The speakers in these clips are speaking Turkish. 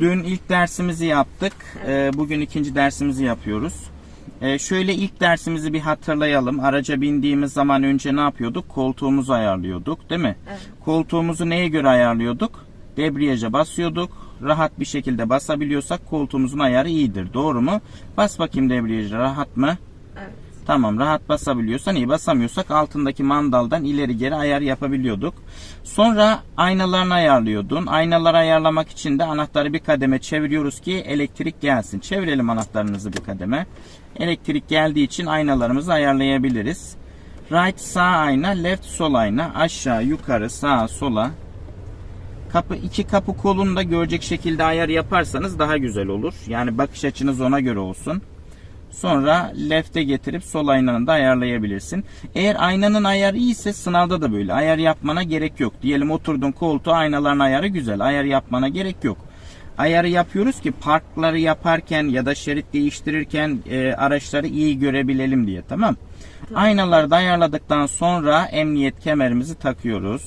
Dün ilk dersimizi yaptık. Ee, Bugün ikinci dersimizi yapıyoruz. Ee, Şöyle ilk dersimizi bir hatırlayalım. Araca bindiğimiz zaman önce ne yapıyorduk? Koltuğumuzu ayarlıyorduk, değil mi? Evet. Koltuğumuzu neye göre ayarlıyorduk? Debriyaja basıyorduk. Rahat bir şekilde basabiliyorsak koltuğumuzun ayarı iyidir. Doğru mu? Bas bakayım debriyaja. Rahat mı? Evet. Tamam rahat basabiliyorsan iyi basamıyorsak altındaki mandaldan ileri geri ayar yapabiliyorduk. Sonra aynalarını ayarlıyordun. Aynaları ayarlamak için de anahtarı bir kademe çeviriyoruz ki elektrik gelsin. Çevirelim anahtarınızı bir kademe. Elektrik geldiği için aynalarımızı ayarlayabiliriz. Right sağ ayna, left sol ayna, aşağı yukarı sağa sola. Kapı iki kapı kolunu da görecek şekilde ayar yaparsanız daha güzel olur. Yani bakış açınız ona göre olsun. Sonra left'e getirip sol aynanı da ayarlayabilirsin. Eğer aynanın ayarı iyiyse sınavda da böyle. Ayar yapmana gerek yok. Diyelim oturdun koltuğa aynaların ayarı güzel. Ayar yapmana gerek yok. Ayarı yapıyoruz ki parkları yaparken ya da şerit değiştirirken e, araçları iyi görebilelim diye tamam. Aynaları da ayarladıktan sonra emniyet kemerimizi takıyoruz.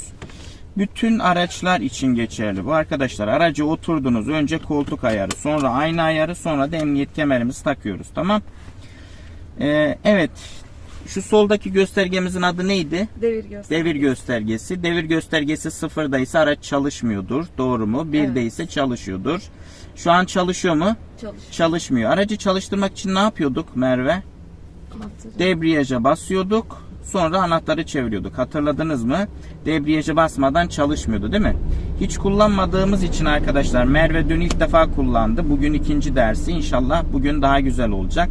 Bütün araçlar için geçerli bu arkadaşlar. Araca oturdunuz önce koltuk ayarı sonra ayna ayarı sonra da emniyet kemerimizi takıyoruz tamam. Ee, evet şu soldaki göstergemizin adı neydi? Devir göster. Devir göstergesi. Devir göstergesi sıfırda ise araç çalışmıyordur. Doğru mu? Birde Evet. çalışıyordur. Şu an çalışıyor mu? Çalış. Çalışmıyor. Aracı çalıştırmak için ne yapıyorduk Merve? Debriyaja basıyorduk. Sonra anahtarı çeviriyorduk. Hatırladınız mı? Debriyaja basmadan çalışmıyordu değil mi? Hiç kullanmadığımız için arkadaşlar Merve dün ilk defa kullandı. Bugün ikinci dersi. İnşallah bugün daha güzel olacak.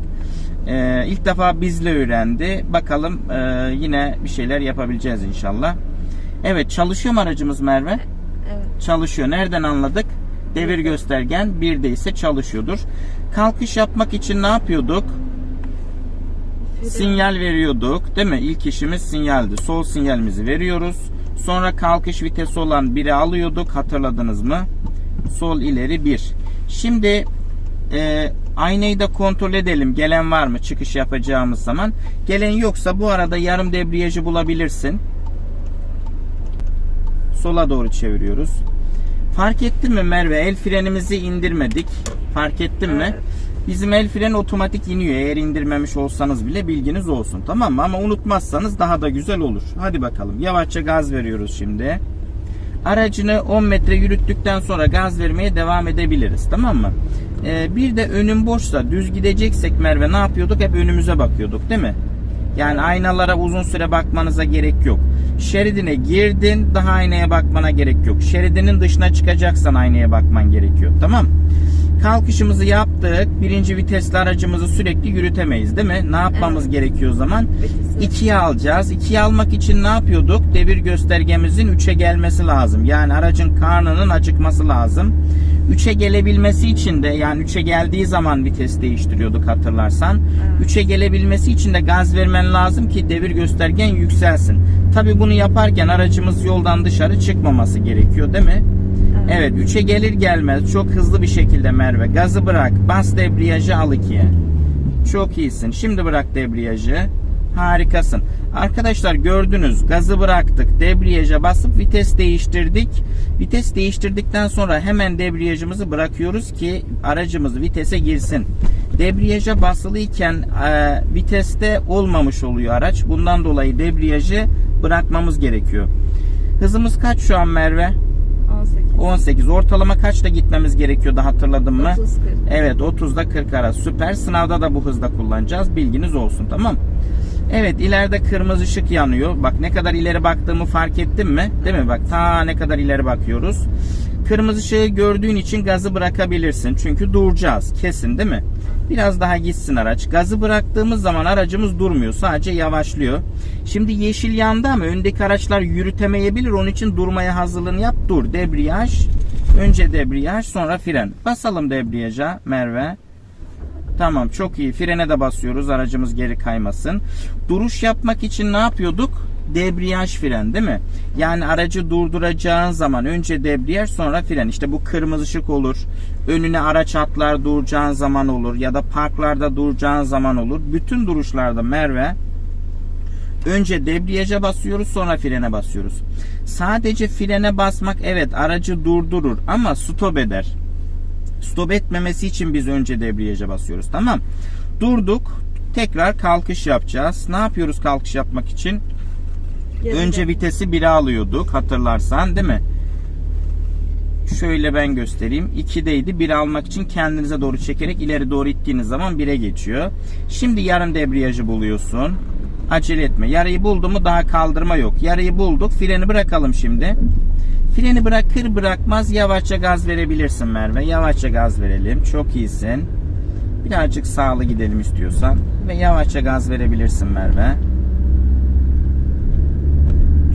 Ee, ilk defa bizle öğrendi. Bakalım e, yine bir şeyler yapabileceğiz inşallah. Evet çalışıyor mu aracımız Merve? Evet. çalışıyor. Nereden anladık? Devir göstergen bir de ise çalışıyordur. Kalkış yapmak için ne yapıyorduk? Sinyal veriyorduk. Değil mi? İlk işimiz sinyaldi. Sol sinyalimizi veriyoruz. Sonra kalkış vitesi olan biri alıyorduk. Hatırladınız mı? Sol ileri bir. Şimdi e, aynayı da kontrol edelim. Gelen var mı çıkış yapacağımız zaman? Gelen yoksa bu arada yarım debriyajı bulabilirsin. Sola doğru çeviriyoruz. Fark ettin mi Merve? El frenimizi indirmedik. Fark ettin mi? Bizim el freni otomatik iniyor. Eğer indirmemiş olsanız bile bilginiz olsun. Tamam mı? Ama unutmazsanız daha da güzel olur. Hadi bakalım. Yavaşça gaz veriyoruz şimdi. Aracını 10 metre yürüttükten sonra gaz vermeye devam edebiliriz. Tamam mı? Ee, bir de önüm boşsa düz gideceksek Merve ne yapıyorduk? Hep önümüze bakıyorduk değil mi? Yani aynalara uzun süre bakmanıza gerek yok. Şeridine girdin daha aynaya bakmana gerek yok. Şeridinin dışına çıkacaksan aynaya bakman gerekiyor. Tamam Kalkışımızı yaptık. Birinci vitesli aracımızı sürekli yürütemeyiz değil mi? Ne yapmamız gerekiyor o zaman? Vitesi. 2'ye alacağız. 2'ye almak için ne yapıyorduk? Devir göstergemizin 3'e gelmesi lazım. Yani aracın karnının acıkması lazım. 3'e gelebilmesi için de yani 3'e geldiği zaman vites değiştiriyorduk hatırlarsan. Evet. 3'e gelebilmesi için de gaz vermen lazım ki devir göstergen yükselsin. Tabi bunu yaparken aracımız yoldan dışarı çıkmaması gerekiyor değil mi? Evet 3'e gelir gelmez çok hızlı bir şekilde Merve gazı bırak bas debriyajı al 2'ye. Çok iyisin. Şimdi bırak debriyajı. Harikasın. Arkadaşlar gördünüz gazı bıraktık. Debriyaja basıp vites değiştirdik. Vites değiştirdikten sonra hemen debriyajımızı bırakıyoruz ki aracımız vitese girsin. Debriyaja basılıyken e, viteste olmamış oluyor araç. Bundan dolayı debriyajı bırakmamız gerekiyor. Hızımız kaç şu an Merve? 18. 18. Ortalama kaçta gitmemiz gerekiyordu hatırladın mı? 30 40. Evet 30'da 40 arası süper. Sınavda da bu hızda kullanacağız. Bilginiz olsun tamam. Evet ileride kırmızı ışık yanıyor. Bak ne kadar ileri baktığımı fark ettin mi? Değil mi? Bak ta ne kadar ileri bakıyoruz. Kırmızı ışığı gördüğün için gazı bırakabilirsin. Çünkü duracağız. Kesin değil mi? Biraz daha gitsin araç. Gazı bıraktığımız zaman aracımız durmuyor. Sadece yavaşlıyor. Şimdi yeşil yandı ama öndeki araçlar yürütemeyebilir. Onun için durmaya hazırlığını yap. Dur. Debriyaj. Önce debriyaj sonra fren. Basalım debriyaja Merve. Tamam çok iyi. Frene de basıyoruz aracımız geri kaymasın. Duruş yapmak için ne yapıyorduk? Debriyaj fren değil mi? Yani aracı durduracağın zaman önce debriyaj sonra fren. İşte bu kırmızı ışık olur. Önüne araç atlar duracağın zaman olur. Ya da parklarda duracağın zaman olur. Bütün duruşlarda Merve Önce debriyaja basıyoruz sonra frene basıyoruz. Sadece frene basmak evet aracı durdurur ama stop eder. Stop etmemesi için biz önce debriyaja basıyoruz. Tamam. Durduk. Tekrar kalkış yapacağız. Ne yapıyoruz kalkış yapmak için? Geride. Önce vitesi 1'e alıyorduk hatırlarsan değil mi? Şöyle ben göstereyim. 2'deydi. 1'e almak için kendinize doğru çekerek ileri doğru ittiğiniz zaman 1'e geçiyor. Şimdi yarım debriyajı buluyorsun. Acele etme. Yarıyı buldu mu daha kaldırma yok. Yarıyı bulduk. Freni bırakalım şimdi. Freni bırakır bırakmaz yavaşça gaz verebilirsin Merve. Yavaşça gaz verelim. Çok iyisin. Birazcık sağlı gidelim istiyorsan. Ve yavaşça gaz verebilirsin Merve.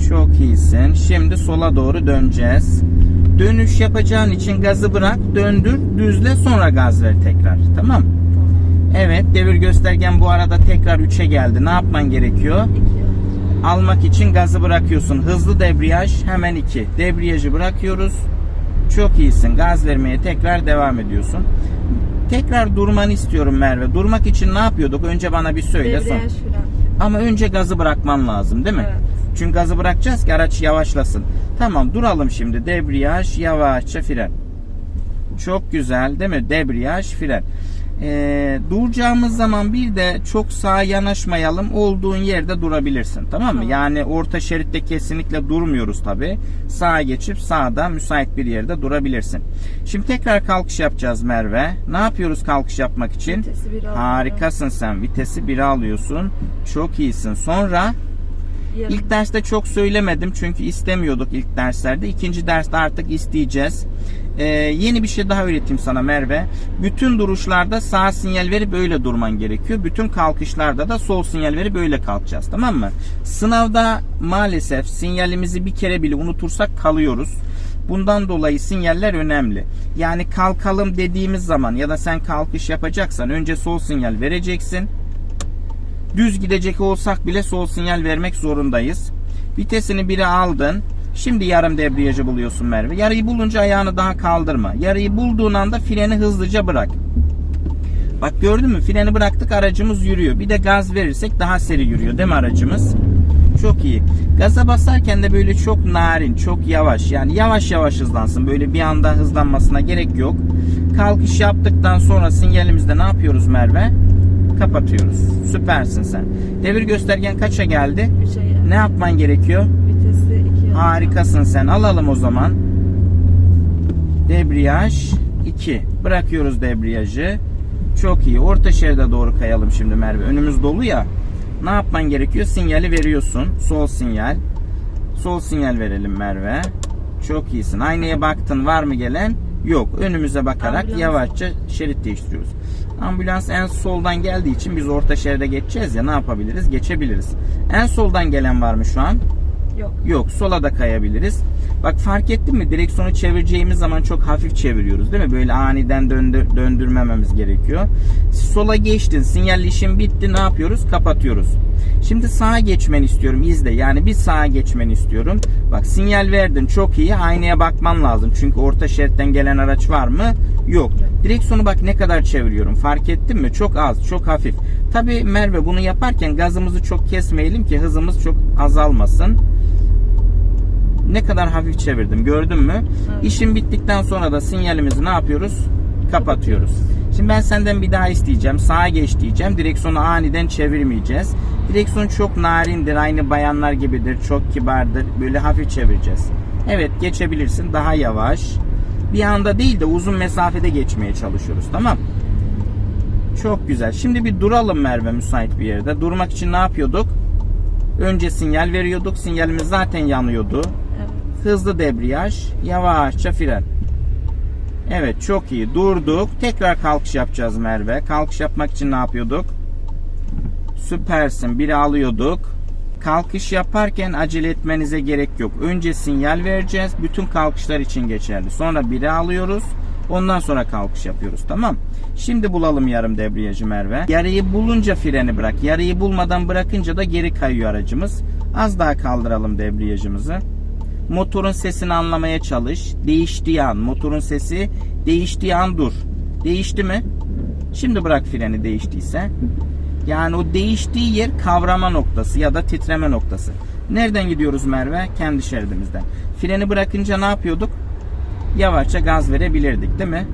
Çok iyisin. Şimdi sola doğru döneceğiz. Dönüş yapacağın için gazı bırak, döndür, düzle sonra gaz ver tekrar. Tamam? Evet, devir göstergen bu arada tekrar 3'e geldi. Ne yapman gerekiyor? Almak için gazı bırakıyorsun. Hızlı debriyaj hemen 2. Debriyajı bırakıyoruz. Çok iyisin. Gaz vermeye tekrar devam ediyorsun. Tekrar durmanı istiyorum Merve. Durmak için ne yapıyorduk? Önce bana bir söyle. Debriyaj fren. Ama önce gazı bırakman lazım değil mi? Evet. Çünkü gazı bırakacağız ki araç yavaşlasın. Tamam duralım şimdi. Debriyaj, yavaşça fren. Çok güzel değil mi? Debriyaj, fren. Ee, duracağımız zaman bir de çok sağa yanaşmayalım. Olduğun yerde durabilirsin. Tamam mı? Tamam. Yani orta şeritte kesinlikle durmuyoruz tabi. Sağa geçip sağda müsait bir yerde durabilirsin. Şimdi tekrar kalkış yapacağız Merve. Ne yapıyoruz kalkış yapmak için? Vitesi bir alıyorum. Harikasın sen. Vitesi 1'e alıyorsun. Çok iyisin. Sonra Yarım. İlk derste çok söylemedim çünkü istemiyorduk ilk derslerde. İkinci derste artık isteyeceğiz. Ee, yeni bir şey daha öğreteyim sana Merve. Bütün duruşlarda sağ sinyal verip böyle durman gerekiyor. Bütün kalkışlarda da sol sinyal verip böyle kalkacağız. Tamam mı? Sınavda maalesef sinyalimizi bir kere bile unutursak kalıyoruz. Bundan dolayı sinyaller önemli. Yani kalkalım dediğimiz zaman ya da sen kalkış yapacaksan önce sol sinyal vereceksin. Düz gidecek olsak bile sol sinyal vermek zorundayız. Vitesini 1'e aldın. Şimdi yarım debriyajı buluyorsun Merve. Yarıyı bulunca ayağını daha kaldırma. Yarıyı bulduğun anda freni hızlıca bırak. Bak gördün mü? Freni bıraktık aracımız yürüyor. Bir de gaz verirsek daha seri yürüyor değil mi aracımız? Çok iyi. Gaza basarken de böyle çok narin, çok yavaş. Yani yavaş yavaş hızlansın. Böyle bir anda hızlanmasına gerek yok. Kalkış yaptıktan sonra sinyalimizde ne yapıyoruz Merve? Kapatıyoruz. Süpersin sen. Devir göstergen kaça geldi? Üçe geldi. Ne yapman gerekiyor? Vitesi iki. alıyorum. Harikasın sen. Alalım o zaman. Debriyaj 2. Bırakıyoruz debriyajı. Çok iyi. Orta şeride doğru kayalım şimdi Merve. Önümüz dolu ya. Ne yapman gerekiyor? Sinyali veriyorsun. Sol sinyal. Sol sinyal verelim Merve. Çok iyisin. Aynaya baktın var mı gelen? Yok. Önümüze bakarak Ambulans. yavaşça şerit değiştiriyoruz. Ambulans en soldan geldiği için biz orta şeride geçeceğiz ya ne yapabiliriz? Geçebiliriz. En soldan gelen var mı şu an? Yok. Yok sola da kayabiliriz. Bak fark ettin mi? Direksiyonu çevireceğimiz zaman çok hafif çeviriyoruz değil mi? Böyle aniden döndür, döndürmememiz gerekiyor. Sola geçtin. Sinyal işin bitti. Ne yapıyoruz? Kapatıyoruz. Şimdi sağa geçmeni istiyorum. İzle. Yani bir sağa geçmeni istiyorum. Bak sinyal verdin. Çok iyi. Aynaya bakman lazım. Çünkü orta şeritten gelen araç var mı? Yok. Direksiyonu bak ne kadar çeviriyorum. Fark ettin mi? Çok az. Çok hafif. Tabi Merve bunu yaparken gazımızı çok kesmeyelim ki hızımız çok azalmasın ne kadar hafif çevirdim gördün mü? Evet. İşin bittikten sonra da sinyalimizi ne yapıyoruz? Kapatıyoruz. Şimdi ben senden bir daha isteyeceğim. Sağa geç diyeceğim. Direksiyonu aniden çevirmeyeceğiz. Direksiyon çok narindir. Aynı bayanlar gibidir. Çok kibardır. Böyle hafif çevireceğiz. Evet geçebilirsin. Daha yavaş. Bir anda değil de uzun mesafede geçmeye çalışıyoruz. Tamam. Çok güzel. Şimdi bir duralım Merve müsait bir yerde. Durmak için ne yapıyorduk? Önce sinyal veriyorduk. Sinyalimiz zaten yanıyordu. Evet. Hızlı debriyaj, yavaşça fren. Evet çok iyi. Durduk. Tekrar kalkış yapacağız Merve. Kalkış yapmak için ne yapıyorduk? Süpersin. Biri alıyorduk. Kalkış yaparken acele etmenize gerek yok. Önce sinyal vereceğiz. Bütün kalkışlar için geçerli. Sonra biri alıyoruz. Ondan sonra kalkış yapıyoruz. Tamam. Şimdi bulalım yarım debriyajı Merve. Yarıyı bulunca freni bırak. Yarıyı bulmadan bırakınca da geri kayıyor aracımız. Az daha kaldıralım debriyajımızı. Motorun sesini anlamaya çalış. Değiştiği an motorun sesi değiştiği an dur. Değişti mi? Şimdi bırak freni değiştiyse. Yani o değiştiği yer kavrama noktası ya da titreme noktası. Nereden gidiyoruz Merve? Kendi şeridimizden. Freni bırakınca ne yapıyorduk? Yavaşça gaz verebilirdik değil mi?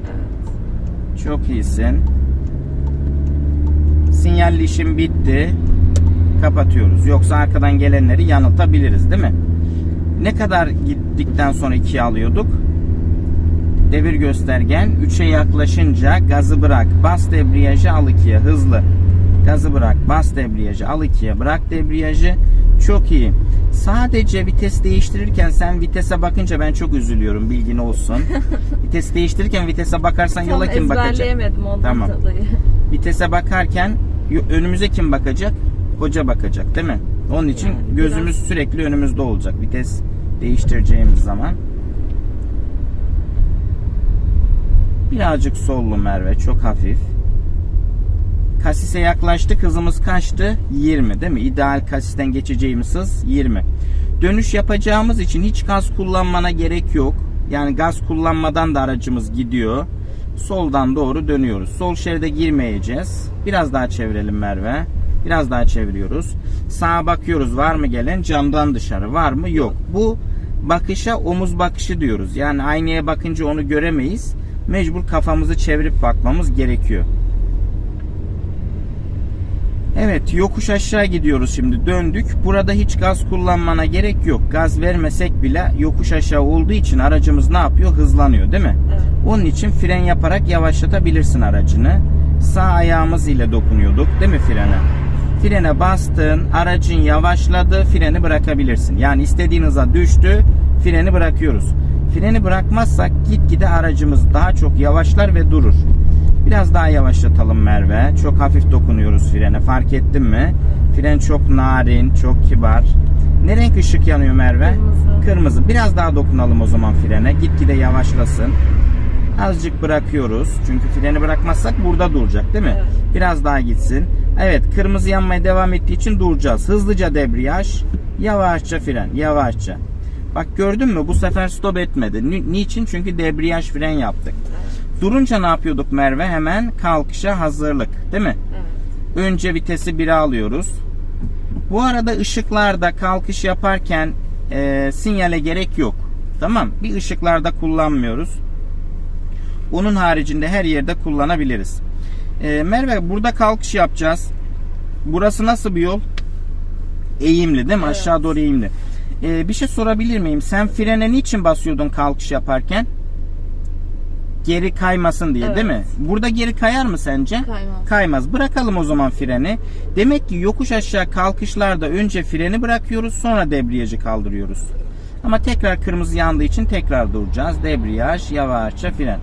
Çok iyisin. Sinyalli işim bitti. Kapatıyoruz. Yoksa arkadan gelenleri yanıltabiliriz değil mi? Ne kadar gittikten sonra 2'ye alıyorduk? Devir göstergen 3'e yaklaşınca gazı bırak. Bas debriyajı al 2'ye hızlı. Gazı bırak. Bas debriyajı al 2'ye. Bırak debriyajı. Çok iyi. Sadece vites değiştirirken sen vitese bakınca ben çok üzülüyorum. Bilgin olsun. vites değiştirirken vitese bakarsan Tam yola kim bakacak? ezberleyemedim ondan Tamam. dolayı. Vitese bakarken önümüze kim bakacak? Hoca bakacak değil mi? Onun için Yani gözümüz sürekli önümüzde olacak. Vites değiştireceğimiz zaman. Birazcık sollu Merve. Çok hafif. Kasise yaklaştık. Hızımız kaçtı? 20 değil mi? İdeal kasisten geçeceğimiz hız 20. Dönüş yapacağımız için hiç gaz kullanmana gerek yok. Yani gaz kullanmadan da aracımız gidiyor. Soldan doğru dönüyoruz. Sol şeride girmeyeceğiz. Biraz daha çevirelim Merve. Biraz daha çeviriyoruz. Sağa bakıyoruz. Var mı gelen? Camdan dışarı. Var mı? Yok. Bu bakışa omuz bakışı diyoruz. Yani aynaya bakınca onu göremeyiz. Mecbur kafamızı çevirip bakmamız gerekiyor. Evet yokuş aşağı gidiyoruz şimdi döndük. Burada hiç gaz kullanmana gerek yok. Gaz vermesek bile yokuş aşağı olduğu için aracımız ne yapıyor? Hızlanıyor değil mi? Evet. Onun için fren yaparak yavaşlatabilirsin aracını. Sağ ayağımız ile dokunuyorduk değil mi frene? Frene bastın, aracın yavaşladı, freni bırakabilirsin. Yani istediğin hıza düştü, freni bırakıyoruz. Freni bırakmazsak gitgide aracımız daha çok yavaşlar ve durur. Biraz daha yavaşlatalım Merve. Çok hafif dokunuyoruz frene. Fark ettin mi? Fren çok narin, çok kibar. Ne renk ışık yanıyor Merve? Kırmızı. Kırmızı. Biraz daha dokunalım o zaman frene. Gitgide yavaşlasın. Azıcık bırakıyoruz. Çünkü freni bırakmazsak burada duracak değil mi? Evet. Biraz daha gitsin. Evet kırmızı yanmaya devam ettiği için duracağız. Hızlıca debriyaj. Yavaşça fren. Yavaşça. Bak gördün mü bu sefer stop etmedi. Ni- Niçin? Çünkü debriyaj fren yaptık. Durunca ne yapıyorduk Merve? Hemen kalkışa hazırlık. Değil mi? Evet. Önce vitesi 1'e alıyoruz. Bu arada ışıklarda kalkış yaparken e, sinyale gerek yok. Tamam. Bir ışıklarda kullanmıyoruz. Onun haricinde her yerde kullanabiliriz. E, Merve burada kalkış yapacağız. Burası nasıl bir yol? Eğimli değil mi? Evet. Aşağı doğru eğimli. E, bir şey sorabilir miyim? Sen frene niçin basıyordun kalkış yaparken? Geri kaymasın diye değil mi? Evet. Burada geri kayar mı sence? Kaymaz. Kaymaz. Bırakalım o zaman freni. Demek ki yokuş aşağı kalkışlarda önce freni bırakıyoruz sonra debriyajı kaldırıyoruz. Ama tekrar kırmızı yandığı için tekrar duracağız. Debriyaj, yavaşça fren.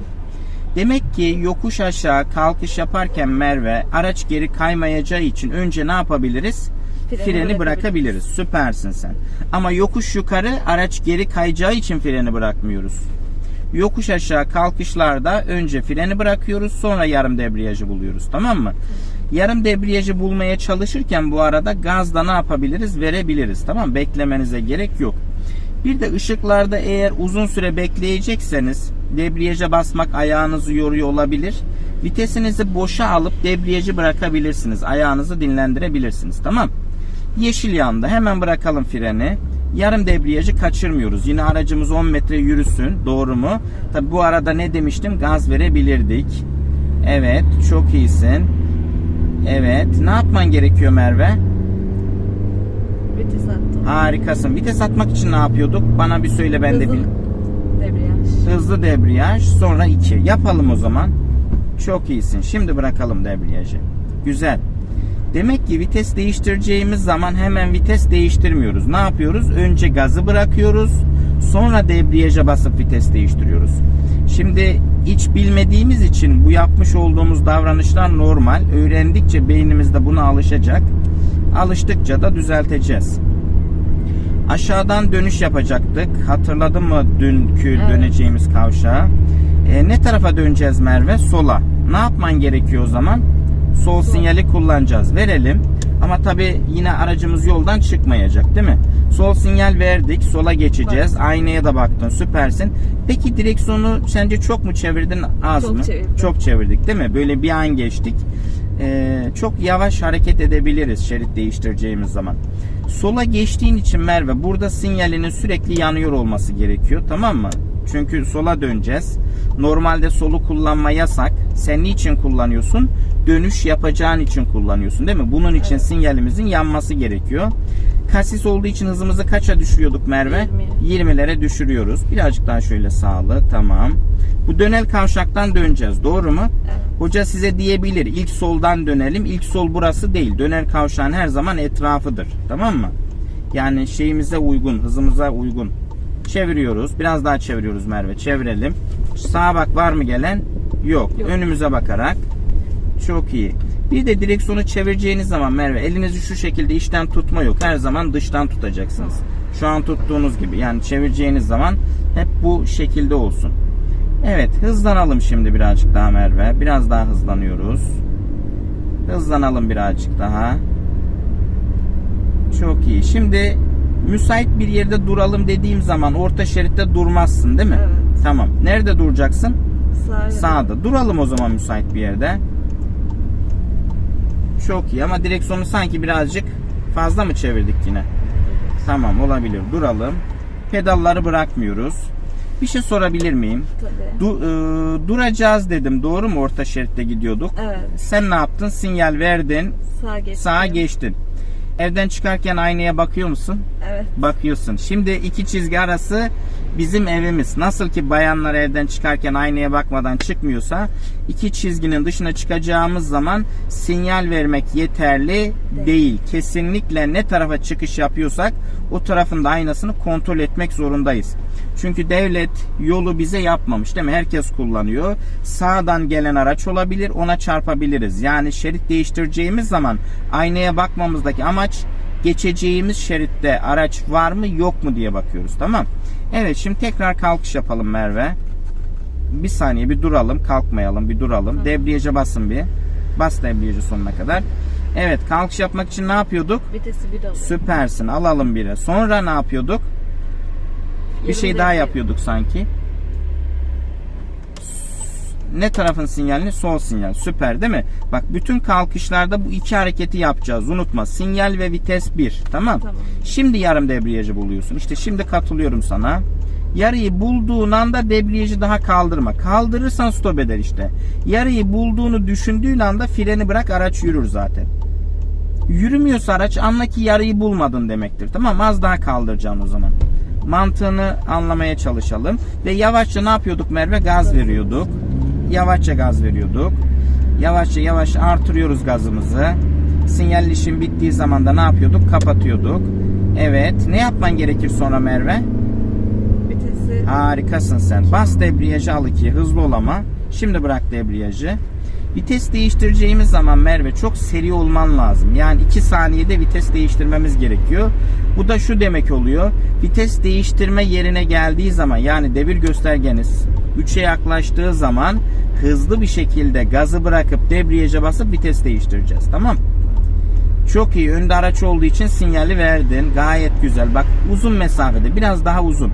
Demek ki yokuş aşağı kalkış yaparken Merve araç geri kaymayacağı için önce ne yapabiliriz? Freni Freni, bırakabiliriz. Süpersin sen. Ama yokuş yukarı araç geri kayacağı için freni bırakmıyoruz. Yokuş aşağı kalkışlarda önce freni bırakıyoruz sonra yarım debriyajı buluyoruz tamam mı? Yarım debriyajı bulmaya çalışırken bu arada gazda ne yapabiliriz? Verebiliriz tamam mı? Beklemenize gerek yok. Bir de ışıklarda eğer uzun süre bekleyecekseniz debriyaja basmak ayağınızı yoruyor olabilir. Vitesinizi boşa alıp debriyajı bırakabilirsiniz. Ayağınızı dinlendirebilirsiniz. Tamam. Yeşil yandı. Hemen bırakalım freni. Yarım debriyajı kaçırmıyoruz. Yine aracımız 10 metre yürüsün. Doğru mu? Tabi bu arada ne demiştim? Gaz verebilirdik. Evet. Çok iyisin. Evet. Ne yapman gerekiyor Merve? Vites attım. Harikasın. Vites atmak için ne yapıyorduk? Bana bir söyle ben de Hızlı bil. Debriyaj. Hızlı debriyaj sonra 2. Yapalım o zaman. Çok iyisin. Şimdi bırakalım debriyajı. Güzel. Demek ki vites değiştireceğimiz zaman hemen vites değiştirmiyoruz. Ne yapıyoruz? Önce gazı bırakıyoruz. Sonra debriyaja basıp vites değiştiriyoruz. Şimdi hiç bilmediğimiz için bu yapmış olduğumuz davranışlar normal. Öğrendikçe beynimiz de buna alışacak. Alıştıkça da düzelteceğiz. Aşağıdan dönüş yapacaktık. Hatırladın mı dünkü Evet. döneceğimiz kavşağı? E, ne tarafa döneceğiz Merve? Sola. Ne yapman gerekiyor o zaman? Sol sinyali kullanacağız. Verelim. Ama tabi yine aracımız yoldan çıkmayacak değil mi? Sol sinyal verdik. Sola geçeceğiz. Aynaya da baktın. Süpersin. Peki direksiyonu sence çok mu çevirdin az Çok mı? çevirdim. Çok çevirdik değil mi? Böyle bir an geçtik. Ee, çok yavaş hareket edebiliriz şerit değiştireceğimiz zaman. Sola geçtiğin için Merve burada sinyalinin sürekli yanıyor olması gerekiyor. Tamam mı? Çünkü sola döneceğiz. Normalde solu kullanma yasak. Sen niçin kullanıyorsun? Dönüş yapacağın için kullanıyorsun değil mi? Bunun için sinyalimizin yanması gerekiyor. Kasis olduğu için hızımızı kaça düşürüyorduk Merve? 20. 20'lere düşürüyoruz. Birazcık daha şöyle sağlı. Tamam. Bu dönel kavşaktan döneceğiz. Doğru mu? Evet. Hoca size diyebilir ilk soldan dönelim. İlk sol burası değil. Döner kavşağın her zaman etrafıdır. Tamam mı? Yani şeyimize uygun, hızımıza uygun. Çeviriyoruz. Biraz daha çeviriyoruz Merve. Çevirelim. Sağa bak var mı gelen? Yok. Yok. Önümüze bakarak. Çok iyi. Bir de direksiyonu çevireceğiniz zaman Merve elinizi şu şekilde içten tutma yok. Her zaman dıştan tutacaksınız. Şu an tuttuğunuz gibi. Yani çevireceğiniz zaman hep bu şekilde olsun. Evet hızlanalım şimdi birazcık daha Merve. Biraz daha hızlanıyoruz. Hızlanalım birazcık daha. Çok iyi. Şimdi müsait bir yerde duralım dediğim zaman orta şeritte durmazsın değil mi? Evet. Tamam. Nerede duracaksın? Sağ ya da- Sağda. Duralım o zaman müsait bir yerde. Çok iyi ama direksiyonu sanki birazcık fazla mı çevirdik yine? Tamam olabilir. Duralım. Pedalları bırakmıyoruz. Bir şey sorabilir miyim? Tabii. Du- e, duracağız dedim. Doğru mu? Orta şeritte gidiyorduk. Evet. Sen ne yaptın? Sinyal verdin. Sağ geç. Sağa geçtin. Evden çıkarken aynaya bakıyor musun? Evet. bakıyorsun. Şimdi iki çizgi arası bizim evimiz. Nasıl ki bayanlar evden çıkarken aynaya bakmadan çıkmıyorsa iki çizginin dışına çıkacağımız zaman sinyal vermek yeterli değil. Kesinlikle ne tarafa çıkış yapıyorsak o tarafın da aynasını kontrol etmek zorundayız. Çünkü devlet yolu bize yapmamış değil mi? Herkes kullanıyor. Sağdan gelen araç olabilir ona çarpabiliriz. Yani şerit değiştireceğimiz zaman aynaya bakmamızdaki amaç geçeceğimiz şeritte araç var mı yok mu diye bakıyoruz tamam. Evet şimdi tekrar kalkış yapalım Merve. Bir saniye bir duralım kalkmayalım bir duralım. Debriyaja basın bir. Bas debriyajı sonuna kadar. Evet kalkış yapmak için ne yapıyorduk? Vitesi bir alıyor. Süpersin alalım biri. Sonra ne yapıyorduk? Bir Yarım şey daha yapıyorduk sanki. Ne tarafın sinyalini? Sol sinyal. Süper değil mi? Bak bütün kalkışlarda bu iki hareketi yapacağız. Unutma. Sinyal ve vites 1. Tamam. Tamam. Şimdi yarım debriyajı buluyorsun. İşte şimdi katılıyorum sana. Yarıyı bulduğun anda debriyajı daha kaldırma. Kaldırırsan stop eder işte. Yarıyı bulduğunu düşündüğün anda freni bırak araç yürür zaten. Yürümüyorsa araç anla ki yarıyı bulmadın demektir. Tamam? Az daha kaldıracaksın o zaman. Mantığını anlamaya çalışalım. Ve yavaşça ne yapıyorduk Merve? Gaz veriyorduk. Yavaşça gaz veriyorduk. Yavaşça yavaş artırıyoruz gazımızı. Sinyalleşim bittiği zaman da ne yapıyorduk? Kapatıyorduk. Evet. Ne yapman gerekir sonra Merve? Vitesi Harikasın sen. Bas debriyajı al ikiye. Hızlı ol ama. Şimdi bırak debriyajı. Vites değiştireceğimiz zaman Merve çok seri olman lazım. Yani 2 saniyede vites değiştirmemiz gerekiyor. Bu da şu demek oluyor. Vites değiştirme yerine geldiği zaman yani devir göstergeniz 3'e yaklaştığı zaman hızlı bir şekilde gazı bırakıp debriyaja basıp vites değiştireceğiz. Tamam çok iyi. Önde araç olduğu için sinyali verdin. Gayet güzel. Bak uzun mesafede. Biraz daha uzun.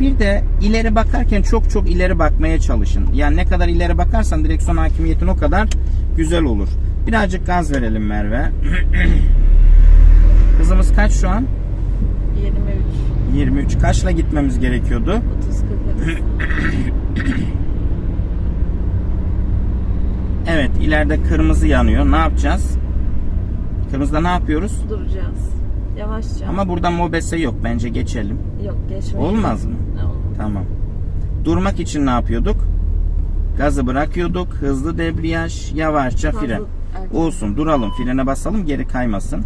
Bir de ileri bakarken çok çok ileri bakmaya çalışın. Yani ne kadar ileri bakarsan direksiyon hakimiyetin o kadar güzel olur. Birazcık gaz verelim Merve. Hızımız kaç şu an? 23. 23. Kaçla gitmemiz gerekiyordu? 30 40 Evet ileride kırmızı yanıyor. Ne yapacağız? Kırmızıda ne yapıyoruz? Duracağız. Yavaşça. Ama burada mobese yok. Bence geçelim. Yok geçmeyin. Olmaz mı? Tamam. Durmak için ne yapıyorduk? Gazı bırakıyorduk. Hızlı debriyaj, yavaşça fren. erken. Olsun duralım. Frene basalım geri kaymasın.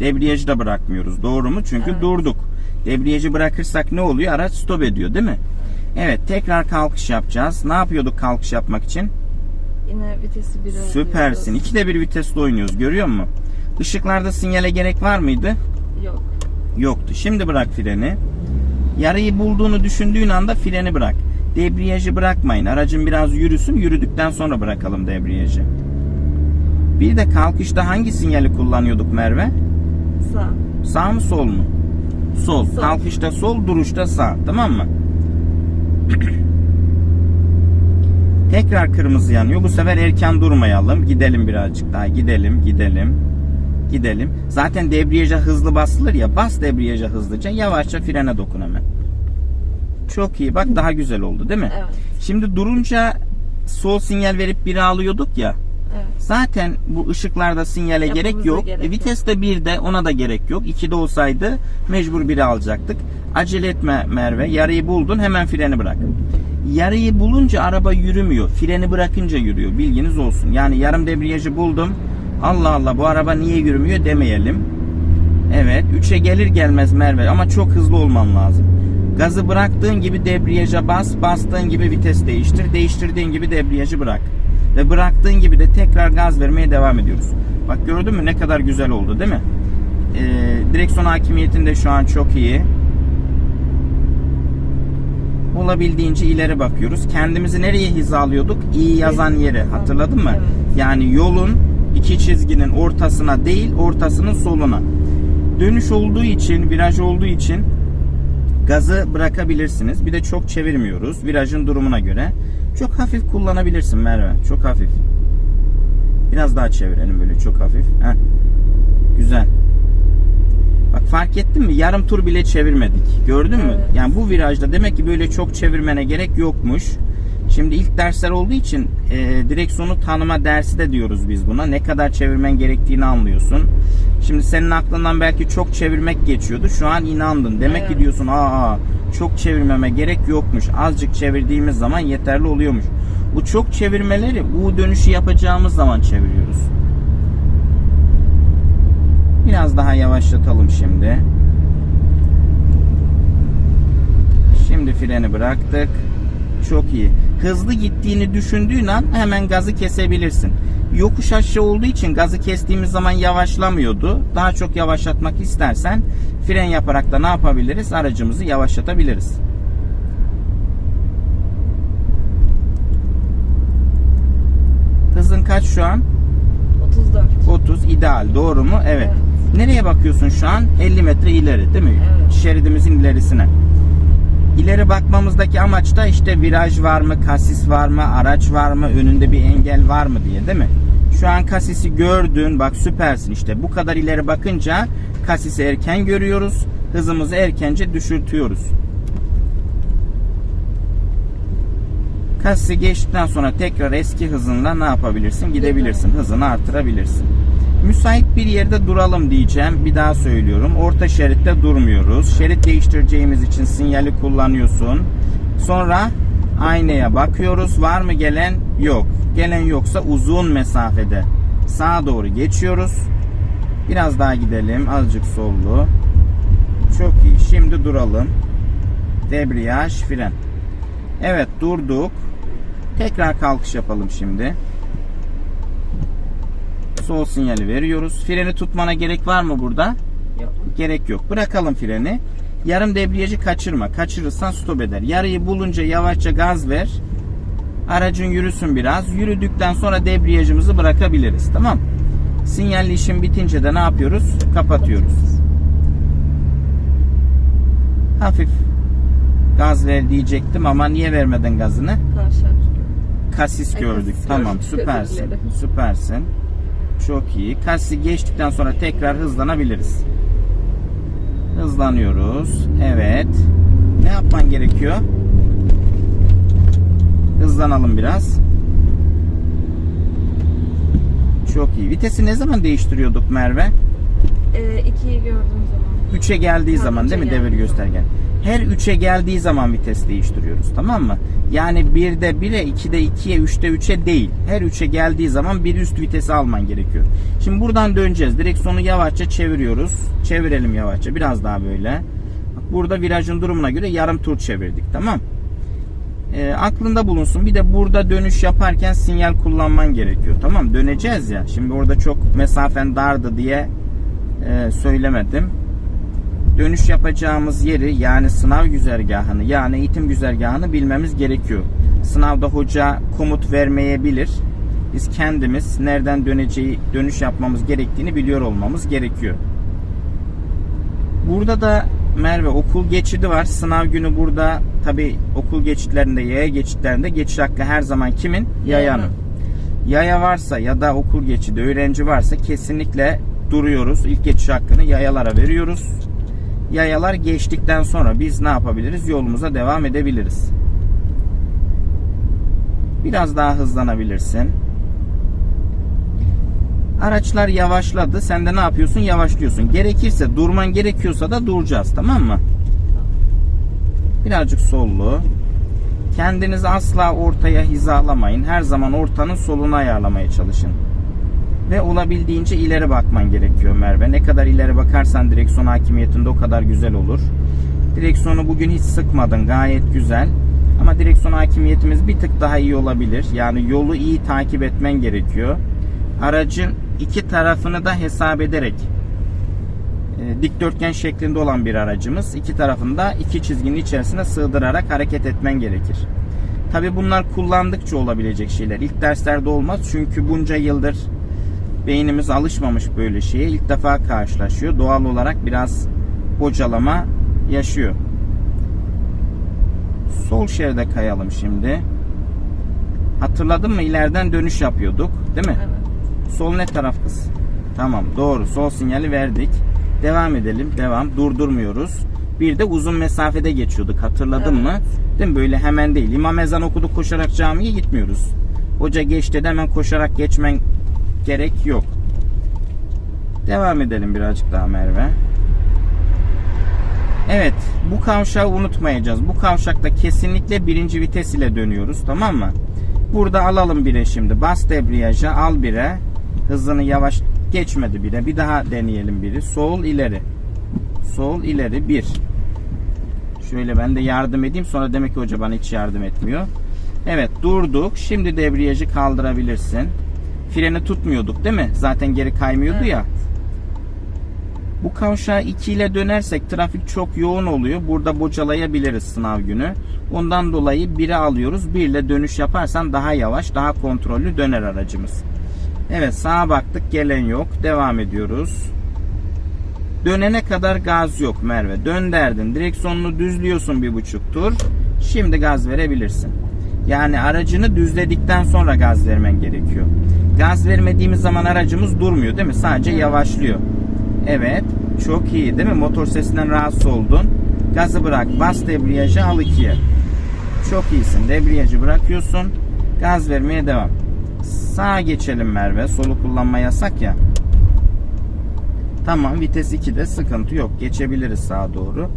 Debriyajı da bırakmıyoruz. Doğru mu? Çünkü Evet. durduk. Debriyajı bırakırsak ne oluyor? Araç stop ediyor değil mi? Evet tekrar kalkış yapacağız. Ne yapıyorduk kalkış yapmak için? Yine vitesi bir Süpersin. İkide bir vitesle oynuyoruz. Görüyor musun? Işıklarda sinyale gerek var mıydı? Yok. Yoktu. Şimdi bırak freni. Yarıyı bulduğunu düşündüğün anda freni bırak. Debriyajı bırakmayın. Aracın biraz yürüsün. Yürüdükten sonra bırakalım debriyajı. Bir de kalkışta hangi sinyali kullanıyorduk Merve? Sağ. Sağ mı sol mu? Sol. Sol. Kalkışta sol, duruşta sağ. Tamam mı? Tekrar kırmızı yanıyor. Bu sefer erken durmayalım. Gidelim birazcık daha. Gidelim, gidelim. Gidelim. Zaten debriyaja hızlı basılır ya. Bas debriyaja hızlıca. Yavaşça frene dokun hemen. Çok iyi. Bak daha güzel oldu değil mi? Evet. Şimdi durunca sol sinyal verip biri alıyorduk ya. Evet. Zaten bu ışıklarda sinyale Yapmamıza gerek yok. gerek E, viteste bir de ona da gerek yok. 2'de olsaydı mecbur biri alacaktık. Acele etme Merve. Yarıyı buldun hemen freni bırak. Yarıyı bulunca araba yürümüyor. Freni bırakınca yürüyor. Bilginiz olsun. Yani yarım debriyajı buldum. Allah Allah bu araba niye yürümüyor demeyelim. Evet 3'e gelir gelmez Merve ama çok hızlı olman lazım. Gazı bıraktığın gibi debriyaja bas, bastığın gibi vites değiştir, değiştirdiğin gibi debriyajı bırak. Ve bıraktığın gibi de tekrar gaz vermeye devam ediyoruz. Bak gördün mü ne kadar güzel oldu değil mi? Ee, direksiyon hakimiyetin de şu an çok iyi. Olabildiğince ileri bakıyoruz. Kendimizi nereye hizalıyorduk? İyi yazan yere. Hatırladın mı? Yani yolun iki çizginin ortasına değil, ortasının soluna. Dönüş olduğu için, viraj olduğu için gazı bırakabilirsiniz. Bir de çok çevirmiyoruz virajın durumuna göre. Çok hafif kullanabilirsin Merve. Çok hafif. Biraz daha çevirelim böyle çok hafif. Heh. Güzel. Bak fark ettin mi? Yarım tur bile çevirmedik. Gördün mü? Evet. Yani bu virajda demek ki böyle çok çevirmene gerek yokmuş. Şimdi ilk dersler olduğu için e, direksiyonu tanıma dersi de diyoruz biz buna. Ne kadar çevirmen gerektiğini anlıyorsun. Şimdi senin aklından belki çok çevirmek geçiyordu. Şu an inandın. Demek ki Evet. diyorsun aa çok çevirmeme gerek yokmuş. Azıcık çevirdiğimiz zaman yeterli oluyormuş. Bu çok çevirmeleri U dönüşü yapacağımız zaman çeviriyoruz. Biraz daha yavaşlatalım şimdi. Şimdi freni bıraktık. Çok iyi. Hızlı gittiğini düşündüğün an hemen gazı kesebilirsin. Yokuş aşağı olduğu için gazı kestiğimiz zaman yavaşlamıyordu. Daha çok yavaşlatmak istersen fren yaparak da ne yapabiliriz? Aracımızı yavaşlatabiliriz. Hızın kaç şu an? 34. 30 ideal doğru mu? Evet. Evet. Nereye bakıyorsun şu an? 50 metre ileri değil mi? Evet. Şeridimizin ilerisine. İleri bakmamızdaki amaç da işte viraj var mı, kasis var mı, araç var mı, önünde bir engel var mı diye değil mi? Şu an kasisi gördün bak süpersin işte bu kadar ileri bakınca kasisi erken görüyoruz hızımızı erkence düşürtüyoruz. Kasisi geçtikten sonra tekrar eski hızınla ne yapabilirsin? Gidebilirsin. Hızını artırabilirsin. Müsait bir yerde duralım diyeceğim. Bir daha söylüyorum. Orta şeritte durmuyoruz. Şerit değiştireceğimiz için sinyali kullanıyorsun. Sonra aynaya bakıyoruz. Var mı gelen? Yok. Gelen yoksa uzun mesafede sağa doğru geçiyoruz. Biraz daha gidelim. Azıcık sollu. Çok iyi. Şimdi duralım. Debriyaj, fren. Evet durduk. Tekrar kalkış yapalım şimdi. Sol sinyali veriyoruz. Freni tutmana gerek var mı burada? Yok. Gerek yok. Bırakalım freni. Yarım debriyajı kaçırma. Kaçırırsan stop eder. Yarıyı bulunca yavaşça gaz ver. Aracın yürüsün biraz. Yürüdükten sonra debriyajımızı bırakabiliriz. Tamam. Sinyalli işim bitince de ne yapıyoruz? Kapatıyoruz. Hafif gaz ver diyecektim ama niye vermedin gazını? Kasis gördük. kasis tamam gördük. süpersin. Süpersin. Çok iyi. Kasisi geçtikten sonra tekrar hızlanabiliriz. Hızlanıyoruz. Evet. Ne yapman gerekiyor? Hızlanalım biraz. Çok iyi. Vitesi ne zaman değiştiriyorduk Merve? Ee, ikiyi gördüğüm zaman. 3'e geldiği Ha, zaman değil mi devir göstergen? Her 3'e geldiği zaman vites değiştiriyoruz tamam mı? Yani 1'de 1'e, 2'de 2'ye, 3'te 3'e değil. Her 3'e geldiği zaman bir üst vitesi alman gerekiyor. Şimdi buradan döneceğiz. Direksiyonu yavaşça çeviriyoruz. Çevirelim yavaşça. Biraz daha böyle. Burada virajın durumuna göre yarım tur çevirdik tamam e, aklında bulunsun. Bir de burada dönüş yaparken sinyal kullanman gerekiyor. Tamam döneceğiz ya. Şimdi orada çok mesafen dardı diye e, söylemedim. Dönüş yapacağımız yeri yani sınav güzergahını yani eğitim güzergahını bilmemiz gerekiyor. Sınavda hoca komut vermeyebilir. Biz kendimiz nereden döneceği, dönüş yapmamız gerektiğini biliyor olmamız gerekiyor. Burada da Merve okul geçidi var. Sınav günü burada tabi okul geçitlerinde, yaya geçitlerinde geçiş hakkı her zaman kimin? Yayanın. Yaya varsa ya da okul geçidi öğrenci varsa kesinlikle duruyoruz. İlk geçiş hakkını yayalara veriyoruz. Yayalar geçtikten sonra biz ne yapabiliriz? Yolumuza devam edebiliriz. Biraz daha hızlanabilirsin. Araçlar yavaşladı. Sen de ne yapıyorsun? Yavaşlıyorsun. Gerekirse durman gerekiyorsa da duracağız. Tamam mı? Birazcık sollu. Kendinizi asla ortaya hizalamayın. Her zaman ortanın solunu ayarlamaya çalışın. Ve olabildiğince ileri bakman gerekiyor Merve. Ne kadar ileri bakarsan direksiyon hakimiyetinde o kadar güzel olur. Direksiyonu bugün hiç sıkmadın. Gayet güzel. Ama direksiyon hakimiyetimiz bir tık daha iyi olabilir. Yani yolu iyi takip etmen gerekiyor. Aracın iki tarafını da hesap ederek e, dikdörtgen şeklinde olan bir aracımız. İki tarafını da iki çizginin içerisine sığdırarak hareket etmen gerekir. Tabi bunlar kullandıkça olabilecek şeyler. İlk derslerde olmaz çünkü bunca yıldır beynimiz alışmamış böyle şeye. İlk defa karşılaşıyor. Doğal olarak biraz bocalama yaşıyor. Sol şeride kayalım şimdi. Hatırladın mı? İleriden dönüş yapıyorduk. Değil mi? Evet. Sol ne taraf kız? Tamam doğru. Sol sinyali verdik. Devam edelim. Devam. Durdurmuyoruz. Bir de uzun mesafede geçiyorduk. Hatırladın Evet. mı? Değil mi? Böyle hemen değil. İmam ezan okuduk koşarak camiye gitmiyoruz. Hoca geçti de hemen koşarak geçmen gerek yok. Devam edelim birazcık daha Merve. Evet. Bu kavşağı unutmayacağız. Bu kavşakta kesinlikle birinci vites ile dönüyoruz. Tamam mı? Burada alalım bire şimdi. Bas debriyaja al bire. Hızını yavaş geçmedi bire. Bir daha deneyelim biri. Sol ileri. Sol ileri bir. Şöyle ben de yardım edeyim. Sonra demek ki hoca bana hiç yardım etmiyor. Evet durduk. Şimdi debriyajı kaldırabilirsin. Freni tutmuyorduk değil mi? Zaten geri kaymıyordu Evet. ya. Bu kavşağı 2 ile dönersek trafik çok yoğun oluyor. Burada bocalayabiliriz sınav günü. Ondan dolayı 1'e alıyoruz. 1 ile dönüş yaparsan daha yavaş, daha kontrollü döner aracımız. Evet sağa baktık gelen yok. Devam ediyoruz. Dönene kadar gaz yok Merve. Dön derdin. Direksiyonunu düzlüyorsun bir buçuk tur. Şimdi gaz verebilirsin. Yani aracını düzledikten sonra gaz vermen gerekiyor. Gaz vermediğimiz zaman aracımız durmuyor değil mi? Sadece yavaşlıyor. Evet. Çok iyi değil mi? Motor sesinden rahatsız oldun. Gazı bırak. Bas debriyajı al ikiye. Çok iyisin. Debriyajı bırakıyorsun. Gaz vermeye devam. Sağa geçelim Merve. Solu kullanma yasak ya. Tamam vites 2'de sıkıntı yok. Geçebiliriz sağa doğru.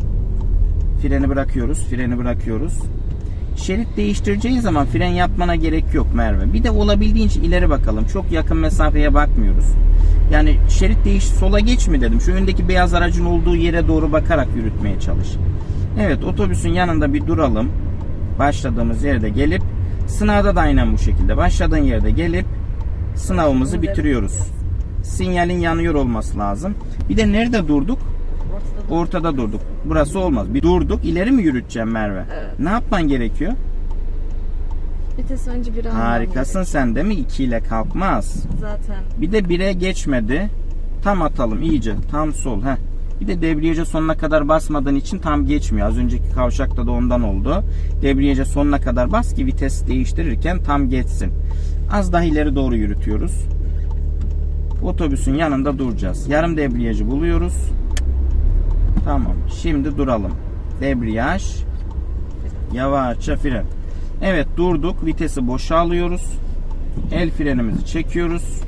Freni bırakıyoruz. Freni bırakıyoruz. Şerit değiştireceği zaman fren yapmana gerek yok Merve. Bir de olabildiğince ileri bakalım. Çok yakın mesafeye bakmıyoruz. Yani şerit değiş sola geç mi dedim. Şu öndeki beyaz aracın olduğu yere doğru bakarak yürütmeye çalış. Evet otobüsün yanında bir duralım. Başladığımız yerde gelip sınavda da aynen bu şekilde. Başladığın yerde gelip sınavımızı bitiriyoruz. Sinyalin yanıyor olması lazım. Bir de nerede durduk? Ortada. Durduk. Burası olmaz. Bir durduk. İleri mi yürüteceğim Merve? Evet. Ne yapman gerekiyor? Vites önce bir Harikasın sen değil mi? 2 ile kalkmaz. Zaten. Bir de 1'e geçmedi. Tam atalım iyice. Tam sol. Heh. Bir de debriyaja sonuna kadar basmadığın için tam geçmiyor. Az önceki kavşakta da ondan oldu. Debriyaja sonuna kadar bas ki vites değiştirirken tam geçsin. Az daha ileri doğru yürütüyoruz. Otobüsün yanında duracağız. Yarım debriyajı buluyoruz. Tamam. Şimdi duralım. Debriyaj. Yavaşça fren. Evet durduk. Vitesi boşa alıyoruz. El frenimizi çekiyoruz.